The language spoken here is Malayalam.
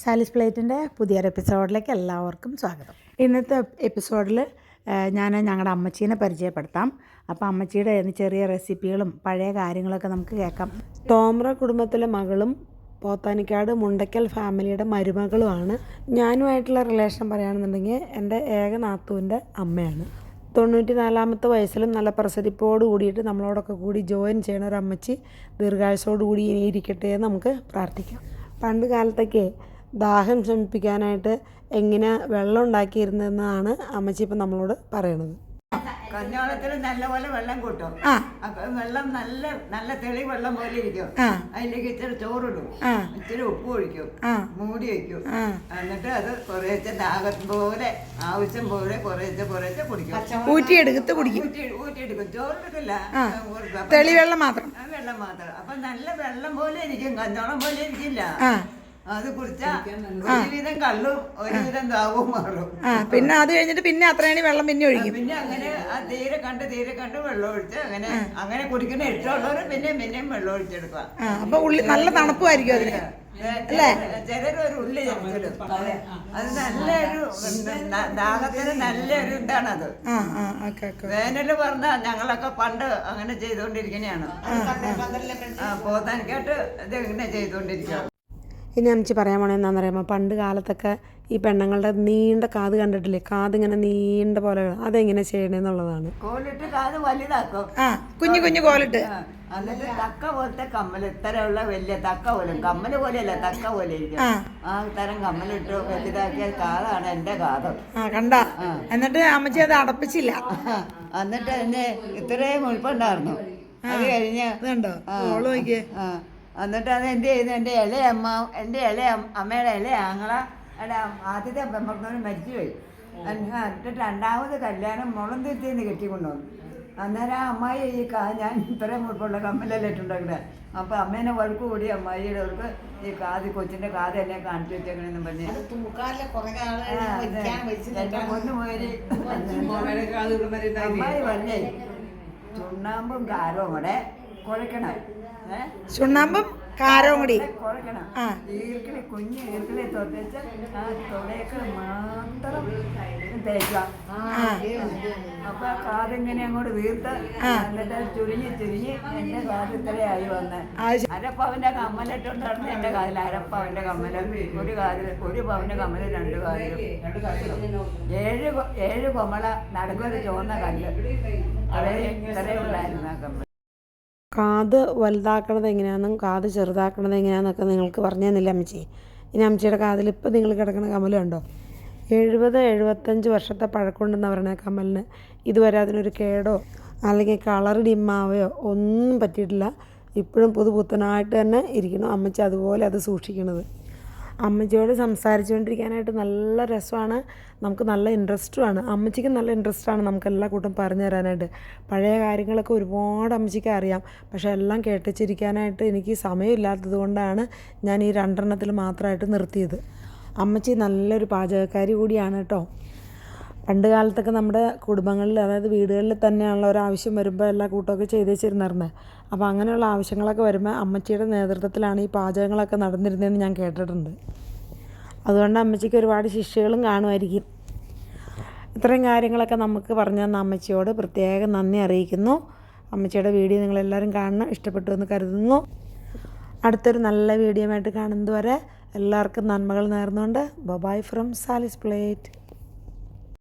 സാലിസ് പ്ലേറ്റിന്റെ പുതിയൊരു എപ്പിസോഡിലേക്ക് എല്ലാവർക്കും സ്വാഗതം. ഇന്നത്തെ എപ്പിസോഡിൽ ഞാൻ ഞങ്ങളുടെ അമ്മച്ചീനെ പരിചയപ്പെടുത്താം. അപ്പോൾ അമ്മച്ചിയുടെ ചെറിയ റെസിപ്പികളും പഴയ കാര്യങ്ങളൊക്കെ നമുക്ക് കേൾക്കാം. തോമ്ര കുടുംബത്തിലെ മകളും പോത്താനിക്കാട് മുണ്ടക്കൽ ഫാമിലിയുടെ മരുമകളുമാണ്. ഞാനുമായിട്ടുള്ള റിലേഷൻ പറയുകയാണെന്നുണ്ടെങ്കിൽ എന്റെ ഏക നാത്തുവിന്റെ അമ്മയാണ്. തൊണ്ണൂറ്റി നാലാമത്തെ വയസ്സിലും നല്ല പ്രസരിപ്പോട് കൂടിയിട്ട് നമ്മളോടൊക്കെ കൂടി ജോയിൻ ചെയ്യണ ഒരു അമ്മച്ചി ദീർഘായുസോട് കൂടി ഇനി ഇരിക്കട്ടെ എന്ന് നമുക്ക് പ്രാർത്ഥിക്കാം. പണ്ട് കാലത്തൊക്കെ ദാഹം ശമിപ്പിക്കാനായിട്ട് എങ്ങനെ വെള്ളം ഉണ്ടാക്കിയിരുന്നതെന്നാണ് അമ്മച്ചി ഇപ്പം നമ്മളോട് പറയണത്. കഞ്ഞോളത്തിൽ നല്ലപോലെ വെള്ളം കൂട്ടും. അപ്പൊ വെള്ളം നല്ല നല്ല തെളി വെള്ളം പോലെ ഇരിക്കും. അതിലേക്ക് ഇച്ചിരി ചോറിടും. ഇച്ചിരി ഉപ്പ് ഒഴിക്കും. മൂടി വയ്ക്കും. എന്നിട്ട് അത് കുറേശ്ശെ ദാഹം പോലെ ആവശ്യം പോലെ കുറേശ്ശെ കുറേശ്ശെ കുടിക്കും. ഊറ്റിയെടുത്ത് കുടിക്കും. ഊറ്റിയെടുക്കും. ചോറെടുക്കില്ല തെളി വെള്ളം മാത്രം. വെള്ളം മാത്രം. അപ്പൊ നല്ല വെള്ളം പോലെ ഇരിക്കും. കഞ്ഞോളം പോലെ ഇരിക്കില്ല. അത് കുടിച്ചാ ഒരുവിധം കള്ളും ഒരുവിധം ദാവും മാറും. ആ പിന്നെ അത് കഴിഞ്ഞിട്ട് പിന്നെ അത്രയാണ് വെള്ളം പിന്നെ ഒഴിക്കും. പിന്നെ അങ്ങനെ ആ തീരെ കണ്ട് തീരെ കണ്ട് വെള്ളം ഒഴിച്ച് അങ്ങനെ അങ്ങനെ കുടിക്കുന്ന ഇഷ്ടമുള്ളവര് പിന്നെ പിന്നെയും വെള്ളം ഒഴിച്ചെടുക്കുക. ആ അപ്പോൾ ഉള്ളി നല്ല തണുപ്പുമായിരിക്കും അതിന്. ചിലരൊരു ഉള്ളി ചേർത്തിടും അത് നല്ലൊരു ദാഹത്തിന് നല്ലൊരു ഇതാണത്. ആ ആ ഓക്കെ ഓക്കെ. വേനൽ പറഞ്ഞാ ഞങ്ങളൊക്കെ പണ്ട് അങ്ങനെ ചെയ്തുകൊണ്ടിരിക്കുന്നതാണ് പോത്താൻ കേട്ട് ഇത് ഇങ്ങനെ ചെയ്തുകൊണ്ടിരിക്കുക ഇനി അമ്മച്ചി പറയാൻ പോണേ എന്താണെന്ന് അറിയാമോ പണ്ട് കാലത്തൊക്കെ ഈ പെണ്ണുങ്ങളുടെ നീണ്ട കാത് കണ്ടിട്ടില്ലേ? കാത് ഇങ്ങനെ നീണ്ട പോലെ അതെങ്ങനെ ചെയ്യണേന്നുള്ളതാണ്. കോലിട്ട് കാത് വലുതാക്കും. ആ കുഞ്ഞു കുഞ്ഞു കോലിട്ട്. എന്നിട്ട് തക്ക പോലത്തെ കമ്മൽ ഇത്തരമുള്ള വലിയ തക്ക പോലും കമ്മൽ പോലെയല്ല തക്ക പോലെ ഇരിക്കും. ആ. തരം കമ്മലിട്ട് വലുതാക്കിയ കാതാണ് എന്റെ കാത്. ആ കണ്ട. എന്നിട്ട് അമ്മച്ചി അത് അടപ്പിച്ചില്ല. എന്നിട്ട് എന്നെ ഇത്രയും മുഴുപ്പുണ്ടായിരുന്നു അത് കഴിഞ്ഞ് ഇത് കണ്ടോ? ആ. ഓൾ നോക്കിയേ. ആ. എന്നിട്ട് അത് എന്ത് ചെയ്തു? എന്റെ ഇളയ അമ്മ എന്റെ ഇളയ അമ്മ- അമ്മയുടെ ഇളയ ആങ്ങള എടെ ആദ്യത്തെ പെമ്മക്കളോട് മരിച്ചുപോയി എന്നിട്ട് രണ്ടാമത് കല്യാണം മുളം തിരുത്തിന്ന് കെട്ടിക്കൊണ്ടുവന്നു. അന്നേരം ആ അമ്മായി ഈ കാ ഞാൻ ഇത്രയും മുഴുപ്പുള്ള കമ്മലല്ലേ ഇട്ടുണ്ടാക്കണേ? അപ്പോൾ അമ്മേനെ വഴുക്ക് കൂടി അമ്മായിയുടെ അവർക്ക് ഈ കാത് കൊച്ചിന്റെ കാത് എന്നെ കാണിച്ചു വെച്ചേക്കണെന്ന് പറഞ്ഞു. എന്റെ അമ്മായി പറഞ്ഞേ ചുണ്ണാമ്പും കാരവും കൂടെ കുഴക്കണം. ചുണ്ണാമ്പും കാരവും കൂടി. കുഴക്കണം. ഈർക്കിളി കുഞ്ഞ് ഈർക്കിളി തൊട്ടിച്ച് ആ തുടയൊക്കെ മാത്രം തേക്കുക. അപ്പൊ ആ കാതിങ്ങനെ അങ്ങോട്ട് വീർത്ത് എന്നിട്ട് ചുരുങ്ങി ചുരുങ്ങി എന്റെ വന്ന്. അരപ്പവന്റെ കമ്മലിട്ടുണ്ടായിരുന്നു എന്റെ കാതിൽ അരപ്പവന്റെ കമ്മൽ. ഒരു കാതിൽ ഒരു പവന്റെ കമ്മൽ രണ്ട് കാതിലും ഏഴ് ഏഴ് കൊമള നടക്കുന്ന ചുവന്ന കല്ല്. അതേ ഇത്രയുള്ളായിരുന്നു ആ കമ്മൽ കാത് വലുതാക്കണത് എങ്ങനെയാണെന്നും കാത് ചെറുതാക്കണത് എങ്ങനെയാണെന്നൊക്കെ നിങ്ങൾക്ക് പറഞ്ഞു തന്നില്ല അമ്മച്ചി? ഇനി അമ്മച്ചിയുടെ കാതിൽ ഇപ്പോൾ നിങ്ങൾ കിടക്കുന്ന കമലുണ്ടോ എഴുപത് എഴുപത്തഞ്ച് വർഷത്തെ പഴക്കമുണ്ടെന്ന് പറയുന്ന കമലിന് ഇതുവരെ അതിനൊരു കേടോ അല്ലെങ്കിൽ കളർ ഡിമ്മാവയോ ഒന്നും പറ്റിയിട്ടില്ല. ഇപ്പോഴും പുതുപുത്തനായിട്ട് തന്നെ ഇരിക്കണം അമ്മച്ചി അതുപോലെ അത് സൂക്ഷിക്കണത്. അമ്മച്ചിയോട് സംസാരിച്ചുകൊണ്ടിരിക്കാനായിട്ട് നല്ല രസമാണ്. നമുക്ക് നല്ല ഇൻട്രസ്റ്റുമാണ്. അമ്മച്ചിക്ക് നല്ല ഇൻട്രസ്റ്റാണ് നമുക്ക് എല്ലാ കൂട്ടം പറഞ്ഞു തരാനായിട്ട്. പഴയ കാര്യങ്ങളൊക്കെ ഒരുപാട് അമ്മച്ചിക്ക് അറിയാം. പക്ഷേ എല്ലാം കേട്ടിച്ചിരിക്കാനായിട്ട് എനിക്ക് സമയമില്ലാത്തത് കൊണ്ടാണ് ഞാൻ ഈ രണ്ടെണ്ണത്തിൽ മാത്രമായിട്ട് നിർത്തിയത്. അമ്മച്ചി നല്ലൊരു പാചകക്കാരി കൂടിയാണ് കേട്ടോ. പണ്ട് കാലത്തൊക്കെ നമ്മുടെ കുടുംബങ്ങളിൽ അതായത് വീടുകളിൽ തന്നെയുള്ള ഒരു ആവശ്യം വരുമ്പോൾ എല്ലാ കൂട്ടമൊക്കെ ചെയ്ത് വെച്ചിരുന്നിരുന്നത് അപ്പോൾ അങ്ങനെയുള്ള ആവശ്യങ്ങളൊക്കെ വരുമ്പോൾ അമ്മച്ചിയുടെ നേതൃത്വത്തിലാണ് ഈ പാചകങ്ങളൊക്കെ നടന്നിരുന്നതെന്ന് ഞാൻ കേട്ടിട്ടുണ്ട്. അതുകൊണ്ട് അമ്മച്ചിക്ക് ഒരുപാട് ശിക്ഷകളും കാണുമായിരിക്കും. ഇത്രയും കാര്യങ്ങളൊക്കെ നമുക്ക് പറഞ്ഞു തന്ന അമ്മച്ചിയോട് പ്രത്യേകം നന്ദി അറിയിക്കുന്നു. അമ്മച്ചിയുടെ വീഡിയോ നിങ്ങളെല്ലാവരും കാണണം ഇഷ്ടപ്പെട്ടു എന്ന് കരുതുന്നു. അടുത്തൊരു നല്ല വീഡിയോ ആയിട്ട് കാണുന്നതുവരെ എല്ലാവർക്കും നന്മകൾ നേർന്നുകൊണ്ട് ബൊബായ് ഫ്രം സാലിസ് പ്ലേറ്റ്.